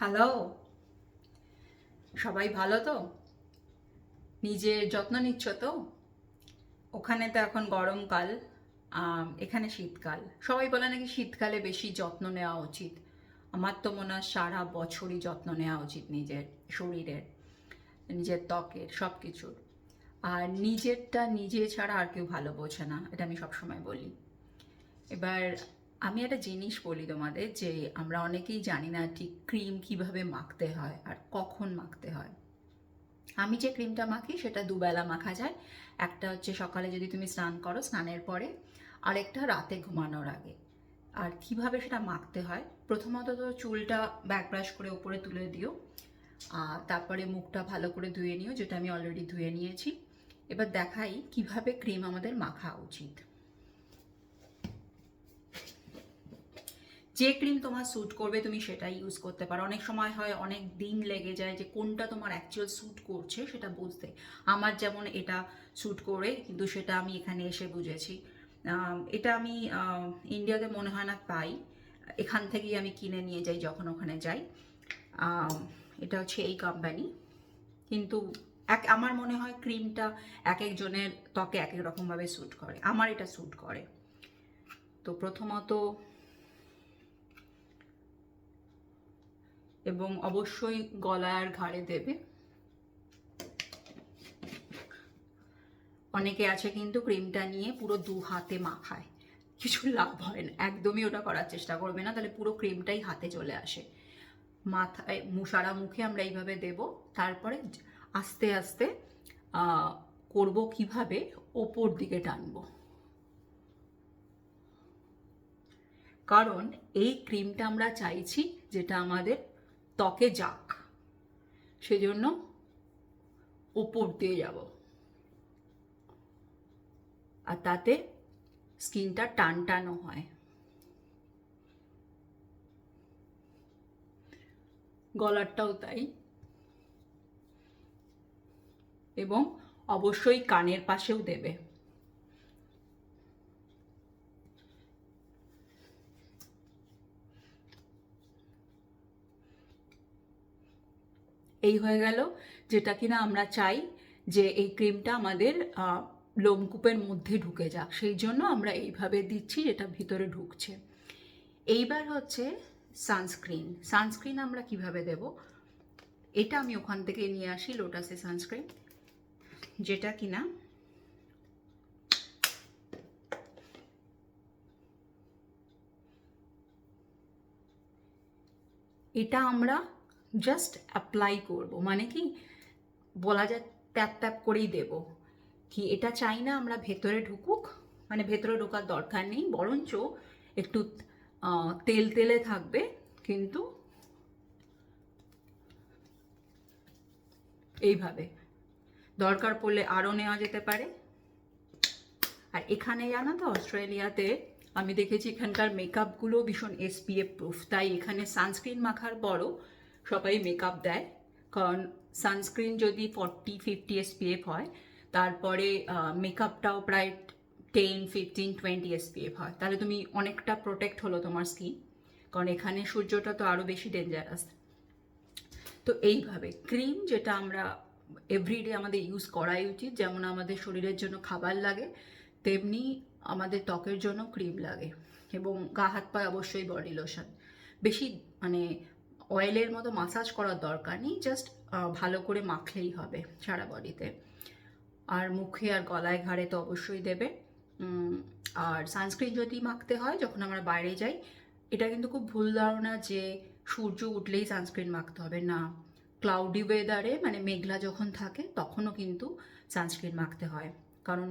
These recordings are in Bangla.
হ্যালো সবাই ভালো তো? নিজের যত্ন নিচ্ছ তো? ওখানে তো এখন গরমকাল এখানে শীতকাল। সবাই বলে নাকি শীতকালে বেশি যত্ন নেওয়া উচিত। আমার তো মনে হয় সারা বছরই যত্ন নেওয়া উচিত নিজের শরীরের, নিজের ত্বকের সব কিছুর আর নিজেরটা নিজে ছাড়া আর কেউ ভালো বোঝে না, এটা আমি সবসময় বলি। এবার আমি একটা জিনিস বলি তোমাদের যে আমরা অনেকেই জানি না ঠিক ক্রিম কীভাবে মাখতে হয় আর কখন মাখতে হয়। আমি যে ক্রিমটা মাখি সেটা দুবেলা মাখা যায়। একটা হচ্ছে সকালে যদি তুমি স্নান করো স্নানের পরে, আরেকটা রাতে ঘুমানোর আগে। আর কীভাবে সেটা মাখতে হয়? প্রথমত তো চুলটা ব্যাক ব্রাশ করে উপরে তুলে দিও। আর তারপরে মুখটা ভালো করে ধুয়ে নিও, যেটা আমি অলরেডি ধুয়ে নিয়েছি। এবার দেখাই কীভাবে ক্রিম আমাদের মাখা উচিত। যে ক্রিম তোমার স্যুট করবে, তুমি সেটাই ইউজ করতে পারো। অনেক সময় হয়, অনেক দিন লেগে যায় যে কোনটা তোমার অ্যাকচুয়াল স্যুট করছে সেটা বুঝতে। আমার যেমন এটা স্যুট করে, কিন্তু সেটা আমি এখানে এসে বুঝেছি। এটা আমি ইন্ডিয়াতে মনে হয় না পাই। এখান থেকেই আমি কিনে নিয়ে যাই যখন ওখানে যাই। এটা হচ্ছে এই কোম্পানি কিন্তু এক, আমার মনে হয় ক্রিমটা এক একজনের ত্বকে এক এক রকমভাবে স্যুট করে। আমার এটা স্যুট করে। তো প্রথমত এবং অবশ্যই গলার ঘাড়ে দেবে। অনেকে আছে কিন্তু ক্রিমটা নিয়ে পুরো দু হাতে মাখায়। কিছু লাভ হয় না, একদমই ওটা করার চেষ্টা করবে না, তাহলে পুরো ক্রিমটাই হাতে চলে আসে। মাথায় মু- সারা মুখে আমরা এইভাবে দেব, তারপরে আস্তে আস্তে করব কীভাবে, ওপর দিকে টানবো। কারণ এই ক্রিমটা আমরা চাইছি যেটা আমাদের ত্বকে যাক। সেজন্য ওপর দিয়ে যাব। আর তাতে স্কিনটা টান টানও হয়। গলারটাও তাই। এবং অবশ্যই কানের পাশেও দেবে এই হয়ে গেল, যেটা কিনা আমরা চাই যে এই ক্রিমটা আমাদের লোমকূপের মধ্যে ঢুকে যাক। সেই জন্য আমরা এইভাবে দিচ্ছি, যেটা ভিতরে ঢুকছে। এইবার হচ্ছে সানস্ক্রিন। সানস্ক্রিন আমরা কীভাবে দেব? এটা আমি ওখান থেকে নিয়ে আসি, লোটাসে সানস্ক্রিন। যেটা কিনা এটা আমরা জাস্ট অ্যাপ্লাই করব। মানে কি? বলা যায় ট্যাপ ট্যাপ করেই দেব। কি এটা চাই না আমরা ভেতরে ঢুকুক? মানে ভেতরে ঢোকার দরকার নেই, বরঞ্চ একটু তেল তেলে থাকবে, কিন্তু এইভাবে। দরকার পড়লে আরও নেওয়া যেতে পারে। আর এখানে জানো তো, অস্ট্রেলিয়াতে আমি দেখেছি এখানকার মেকআপগুলো ভীষণ এসপিএফ প্রুফ তাই এখানে সানস্ক্রিন মাখার পরও সবাই মেকআপ দেয়। কারণ সানস্ক্রিন যদি ফর্টি ফিফটি এসপিএফ হয়, তারপরে মেকআপটাও প্রায় টেন ফিফটিন টোয়েন্টি এসপিএফ হয়। তাহলে তুমি অনেকটা প্রোটেক্ট হলো তোমার স্কিন কারণ এখানে সূর্যটা তো আরও বেশি ডেঞ্জারাস তো এইভাবে ক্রিম যেটা আমরা এভরিডে আমাদের ইউজ করাই উচিত। যেমন আমাদের শরীরের জন্য খাবার লাগে, তেমনি আমাদের ত্বকের জন্য ক্রিম লাগে। এবং গা, হাত, পায়ে অবশ্যই বডি লোশন বেশি মানে অয়েলের মতো মাসাজ করার দরকার নেই জাস্ট ভালো করে মাখলেই হবে সারা বডিতে আর মুখে আর গলায় ঘাড়ে তো অবশ্যই দেবে। আর সানস্ক্রিন যদি মাখতে হয়, যখন আমরা বাইরে যাই, এটা কিন্তু খুব ভুল ধারণা যে সূর্য উঠলেই সানস্ক্রিন মাখতে হবে। না ক্লাউডি ওয়েদারে মানে মেঘলা যখন থাকে, তখনও কিন্তু সানস্ক্রিন মাখতে হয়। কারণ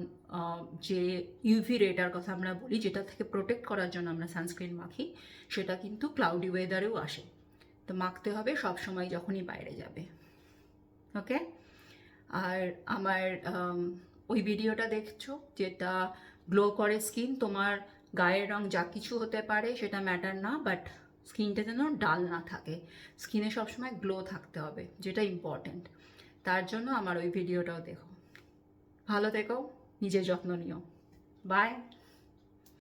যে ইউভি রেটার কথা আমরা বলি, যেটা থেকে প্রোটেক্ট করার জন্য আমরা সানস্ক্রিন মাখি, সেটা কিন্তু ক্লাউডি ওয়েদারেও আসে। তো মাখতে হবে সব সময় যখনই বাইরে যাবে। ওকে আর আমার ওই ভিডিওটা দেখছ যেটা গ্লো করে স্কিন তোমার গায়ের রং যা কিছু হতে পারে সেটা ম্যাটার না বাট স্কিনটা যেন ডাল না থাকে। স্কিনে সবসময় গ্লো থাকতে হবে, যেটা ইম্পর্ট্যান্ট তার জন্য আমার ওই ভিডিওটাও দেখো। ভালো থেকো নিজের যত্ন নিও। বাই